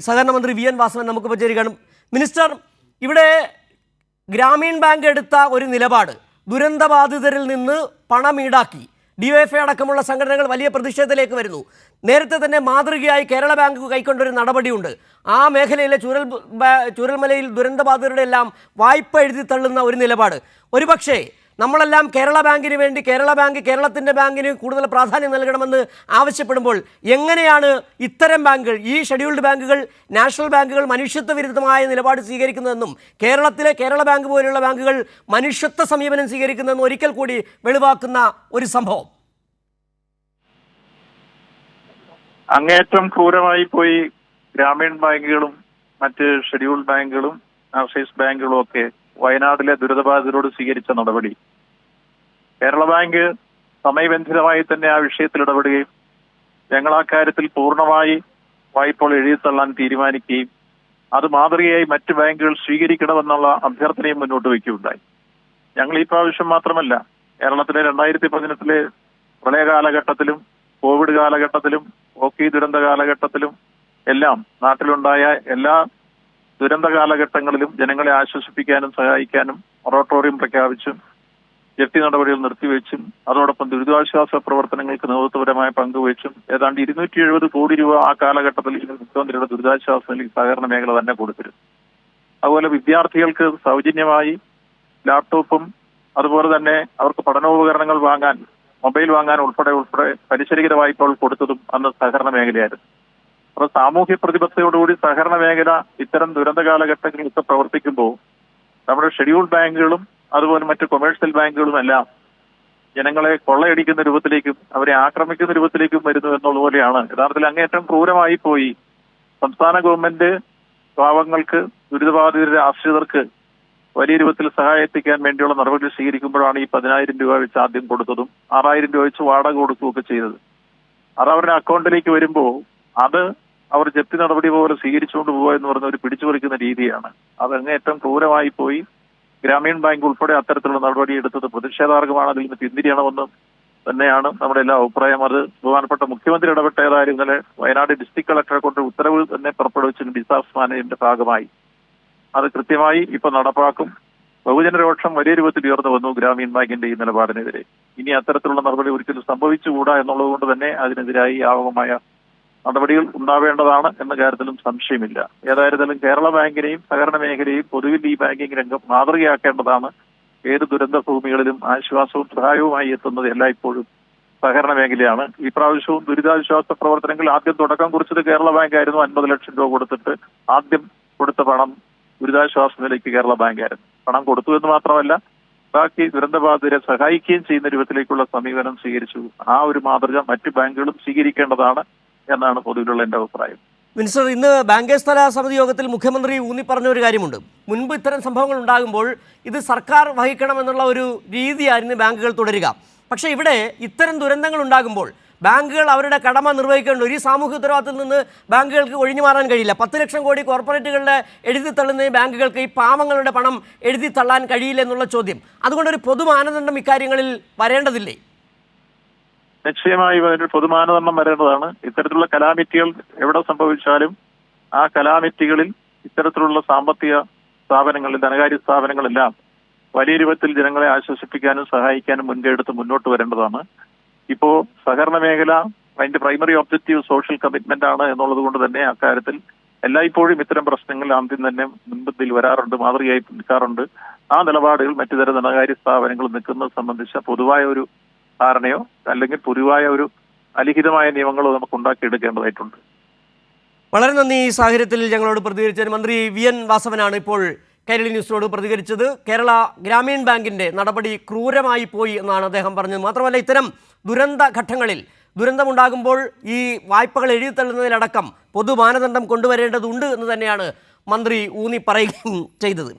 സഹകരണ മന്ത്രി V N Vasavan നമുക്ക് പരിചരിക്കണം മിനിസ്റ്റർ ഇവിടെ ഗ്രാമീൺ ബാങ്ക് എടുത്ത ഒരു നിലപാട് ദുരന്തബാധിതരിൽ നിന്ന് പണം ഈടാക്കി. ഡിവൈഎഫ്ഐ അടക്കമുള്ള സംഘടനകൾ വലിയ പ്രതിഷേധത്തിലേക്ക് വരുന്നു. നേരത്തെ തന്നെ മാതൃകയായി കേരള ബാങ്ക് കൈക്കൊണ്ടൊരു നടപടിയുണ്ട്. ആ മേഖലയിലെ ചുരൽ ചുരൽമലയിൽ ദുരന്തബാധിതരുടെ എല്ലാം വായ്പ എഴുതി തള്ളുന്ന ഒരു നിലപാട്. ഒരുപക്ഷേ നമ്മളെല്ലാം കേരള ബാങ്കിന് വേണ്ടി കേരള ബാങ്ക് കേരളത്തിന്റെ ബാങ്കിന് കൂടുതൽ പ്രാധാന്യം നൽകണമെന്ന് ആവശ്യപ്പെടുമ്പോൾ എങ്ങനെയാണ് ഇത്തരം ബാങ്കുകൾ ഈ ഷെഡ്യൂൾഡ് ബാങ്കുകൾ നാഷണൽ ബാങ്കുകൾ മനുഷ്യത്വ വിരുദ്ധമായ നിലപാട് സ്വീകരിക്കുന്നതെന്നും കേരളത്തിലെ കേരള ബാങ്ക് പോലുള്ള ബാങ്കുകൾ മനുഷ്യത്വ സമീപനം സ്വീകരിക്കുന്നതെന്നും ഒരിക്കൽ കൂടി വെളിവാക്കുന്ന ഒരു സംഭവം. അങ്ങേറ്റം ക്രൂരമായി പോയി ഗ്രാമീൺ ബാങ്കുകളും മറ്റ് ഷെഡ്യൂൾഡ് ബാങ്കുകളും ആക്സൈസ് ബാങ്കുകളും ഒക്കെ വയനാട്ടിലെ ദുരിതബാധിതരോട് സ്വീകരിച്ച നടപടി. കേരള ബാങ്ക് സമയബന്ധിതമായി തന്നെ ആ വിഷയത്തിൽ ഇടപെടുകയും ഞങ്ങൾ ആ കാര്യത്തിൽ പൂർണമായി വായ്പകൾ എഴുതിത്തള്ളാൻ തീരുമാനിക്കുകയും അത് മാതൃകയായി മറ്റ് ബാങ്കുകൾ സ്വീകരിക്കണമെന്നുള്ള അഭ്യർത്ഥനയും മുന്നോട്ട് വയ്ക്കുകയുണ്ടായി. ഞങ്ങൾ ഈ പ്രാവശ്യം മാത്രമല്ല കേരളത്തിലെ രണ്ടായിരത്തി പതിനെട്ടിലെ പ്രളയ കാലഘട്ടത്തിലും കോവിഡ് കാലഘട്ടത്തിലും ഓക്കി ദുരന്ത കാലഘട്ടത്തിലും എല്ലാം നാട്ടിലുണ്ടായ എല്ലാ ദുരന്ത കാലഘട്ടങ്ങളിലും ജനങ്ങളെ ആശ്വസിപ്പിക്കാനും സഹായിക്കാനും മൊറട്ടോറിയം പ്രഖ്യാപിച്ചും ജപ്തി നടപടികൾ നിർത്തിവെച്ചും അതോടൊപ്പം ദുരിതാശ്വാസ പ്രവർത്തനങ്ങൾക്ക് നേതൃത്വപരമായ പങ്കുവച്ചും ഏതാണ്ട് ഇരുന്നൂറ്റി എഴുപത് കോടി രൂപ ആ കാലഘട്ടത്തിൽ മുഖ്യമന്ത്രിയുടെ ദുരിതാശ്വാസ സഹകരണ മേഖല തന്നെ കൊടുത്തിരുന്നു. അതുപോലെ വിദ്യാർത്ഥികൾക്ക് സൗജന്യമായി ലാപ്ടോപ്പും അതുപോലെ തന്നെ അവർക്ക് പഠനോപകരണങ്ങൾ വാങ്ങാൻ മൊബൈൽ വാങ്ങാൻ ഉൾപ്പെടെ ഉൾപ്പെടെ പലിശരഹിത വായ്പകൾ കൊടുത്തതും അന്ന് സഹകരണ മേഖലയായിരുന്നു. അപ്പോൾ സാമൂഹ്യ പ്രതിബദ്ധതയോടുകൂടി സഹകരണ മേഖല ഇത്തരം ദുരന്ത കാലഘട്ടങ്ങളിലൊക്കെ പ്രവർത്തിക്കുമ്പോൾ നമ്മുടെ ഷെഡ്യൂൾ ബാങ്കുകളും അതുപോലെ മറ്റ് കൊമേഴ്സ്യൽ ബാങ്കുകളും എല്ലാം ജനങ്ങളെ കൊള്ളയടിക്കുന്ന രൂപത്തിലേക്കും അവരെ ആക്രമിക്കുന്ന രൂപത്തിലേക്കും വരുന്നു എന്നുള്ളതുപോലെയാണ് യഥാർത്ഥത്തിൽ അങ്ങേറ്റം ക്രൂരമായി പോയി. സംസ്ഥാന ഗവൺമെന്റ് പാവങ്ങൾക്ക് ദുരിതബാധിതരുടെ ആശ്രിതർക്ക് വലിയ രൂപത്തിൽ സഹായം എത്തിക്കാൻ വേണ്ടിയുള്ള നടപടികൾ സ്വീകരിക്കുമ്പോഴാണ് ഈ പതിനായിരം രൂപ വെച്ച് ആദ്യം കൊടുത്തതും ആറായിരം രൂപ വെച്ച് വാടക കൊടുക്കുകയൊക്കെ ചെയ്തത്. അത് അവരുടെ അക്കൗണ്ടിലേക്ക് വരുമ്പോൾ അത് അവർ ജപ്തി നടപടി പോലെ സ്വീകരിച്ചുകൊണ്ട് പോവുക എന്ന് പറഞ്ഞ ഒരു പിടിച്ചുപറിക്കുന്ന രീതിയാണ്. അത് അങ്ങേയറ്റം ക്രൂരമായി പോയി. ഗ്രാമീൺ ബാങ്ക് ഉൾപ്പെടെ അത്തരത്തിലുള്ള നടപടി എടുത്തത് പ്രതിഷേധാർഹമാണ്. അതിൽ നിന്ന് പിന്തിരിയണമെന്നും തന്നെയാണ് നമ്മുടെ എല്ലാ അഭിപ്രായം. അത് ബഹുമാനപ്പെട്ട മുഖ്യമന്ത്രി ഇടപെട്ട ഇന്നലെ വയനാട് ഡിസ്ട്രിക്ട് കളക്ടറെ കൊണ്ട് ഉത്തരവ് തന്നെ പുറപ്പെടുവിച്ചു ഡിസാസ്റ്റർ മാനേജ്മെന്റിന്റെ ഭാഗമായി. അത് കൃത്യമായി ഇപ്പൊ നടപ്പാക്കും. ബഹുജനരോക്ഷം വലിയ രൂപത്തിൽ ഉയർന്നു വന്നു ഗ്രാമീൺ ബാങ്കിന്റെ ഈ നിലപാടിനെതിരെ. ഇനി അത്തരത്തിലുള്ള നടപടി ഒരിക്കലും സംഭവിച്ചുകൂടാ എന്നുള്ളത് കൊണ്ട് തന്നെ അതിനെതിരായി ആവകമായ നടപടികൾ ഉണ്ടാവേണ്ടതാണ് എന്ന കാര്യത്തിലും സംശയമില്ല. ഏതായിരുന്നാലും കേരള ബാങ്കിനെയും സഹകരണ മേഖലയെയും പൊതുവിൽ ഈ ബാങ്കിംഗ് രംഗം മാതൃകയാക്കേണ്ടതാണ്. ഏത് ദുരന്ത ഭൂമികളിലും ആശ്വാസവും സഹായവുമായി എത്തുന്നത് എല്ലായ്പ്പോഴും സഹകരണ മേഖലയാണ്. ഈ പ്രാവശ്യവും ദുരിതാശ്വാസ പ്രവർത്തനങ്ങൾ ആദ്യം തുടക്കം കുറിച്ചത് കേരള ബാങ്ക് ആയിരുന്നു അൻപത് ലക്ഷം രൂപ കൊടുത്തിട്ട് ആദ്യം കൊടുത്ത പണം ദുരിതാശ്വാസ നിലയ്ക്ക് കേരള ബാങ്ക് ആയിരുന്നു പണം കൊടുത്തു എന്ന് മാത്രമല്ല ബാക്കി ദുരന്തബാധിതരെ സഹായിക്കുകയും ചെയ്യുന്ന രൂപത്തിലേക്കുള്ള സമീപനം സ്വീകരിച്ചു. ആ ഒരു മാതൃക മറ്റ് ബാങ്കുകളും സ്വീകരിക്കേണ്ടതാണ്. എന്നാണ് പൊതുവിലുള്ള എന്റെ അഭിപ്രായം. മിനിസ്റ്റർ ഇന്ന് ബാങ്കേഴ്സ് തല സമിതി യോഗത്തിൽ മുഖ്യമന്ത്രി ഊന്നി പറഞ്ഞ ഒരു കാര്യമുണ്ട്. മുൻപ് ഇത്തരം സംഭവങ്ങൾ ഉണ്ടാകുമ്പോൾ ഇത് സർക്കാർ വഹിക്കണമെന്നുള്ള ഒരു രീതിയായിരുന്നു ബാങ്കുകൾ തുടരുക. പക്ഷേ ഇവിടെ ഇത്തരം ദുരന്തങ്ങൾ ഉണ്ടാകുമ്പോൾ ബാങ്കുകൾ അവരുടെ കടമ നിർവഹിക്കേണ്ട ഒരു സാമൂഹ്യ ഉത്തരവാദിത്തത്തിൽ നിന്ന് ബാങ്കുകൾക്ക് ഒഴിഞ്ഞു മാറാൻ കഴിയില്ല. പത്ത് ലക്ഷം കോടി കോർപ്പറേറ്റുകളുടെ എഴുതി തള്ളുന്ന ബാങ്കുകൾക്ക് ഈ പാമങ്ങളുടെ പണം എഴുതി തള്ളാൻ കഴിയില്ല എന്നുള്ള ചോദ്യം. അതുകൊണ്ടൊരു പൊതു മാനദണ്ഡം ഇക്കാര്യങ്ങളിൽ വരേണ്ടതില്ലേ? നിശ്ചയമായും അതിനൊരു പൊതുമാനദണ്ഡം വരേണ്ടതാണ്. ഇത്തരത്തിലുള്ള കലാമിറ്റികൾ എവിടെ സംഭവിച്ചാലും ആ കലാമിറ്റികളിൽ ഇത്തരത്തിലുള്ള സാമ്പത്തിക സ്ഥാപനങ്ങളിൽ ധനകാര്യ സ്ഥാപനങ്ങളെല്ലാം വലിയ രൂപത്തിൽ ജനങ്ങളെ ആശ്വസിപ്പിക്കാനും സഹായിക്കാനും മുൻകൈയെടുത്ത് മുന്നോട്ട് വരേണ്ടതാണ്. ഇപ്പോ സഹകരണ മേഖല അതിന്റെ പ്രൈമറി ഒബ്ജക്റ്റീവ് സോഷ്യൽ കമ്മിറ്റ്മെന്റ് ആണ് എന്നുള്ളത് കൊണ്ട് തന്നെ അക്കാര്യത്തിൽ എല്ലായ്പ്പോഴും ഇത്തരം പ്രശ്നങ്ങൾ ആദ്യം തന്നെ മുൻപന്തിയിൽ വരാറുണ്ട് മാതൃകയായി നിൽക്കാറുണ്ട്. ആ നിലപാടുകൾ മറ്റു തരം ധനകാര്യ സ്ഥാപനങ്ങൾ നിൽക്കുന്നത് സംബന്ധിച്ച പൊതുവായ ഒരു ധാരണയോ അല്ലെങ്കിൽ പൊതുവായ ഒരു അലിഖിതമായ നിയമങ്ങളോ നമുക്ക് ഉണ്ടാക്കിയെടുക്കേണ്ടതായിട്ടുണ്ട്. വളരെ നന്ദി ഈ സാഹചര്യത്തിൽ ഞങ്ങളോട് പ്രതികരിച്ച മന്ത്രി വി എൻ വാസവനാണ് ഇപ്പോൾ കേരള ന്യൂസിനോട് പ്രതികരിച്ചത്. കേരള ഗ്രാമീൺ ബാങ്കിന്റെ നടപടി ക്രൂരമായി പോയി എന്നാണ് അദ്ദേഹം പറഞ്ഞത്. മാത്രമല്ല ഇത്തരം ദുരന്ത ഘട്ടങ്ങളിൽ ദുരന്തമുണ്ടാകുമ്പോൾ ഈ വായ്പകൾ എഴുതിത്തള്ളുന്നതിലടക്കം പൊതു മാനദണ്ഡം കൊണ്ടുവരേണ്ടതുണ്ട് എന്ന് തന്നെയാണ് മന്ത്രി ഊന്നി പറയുകയും ചെയ്തത്.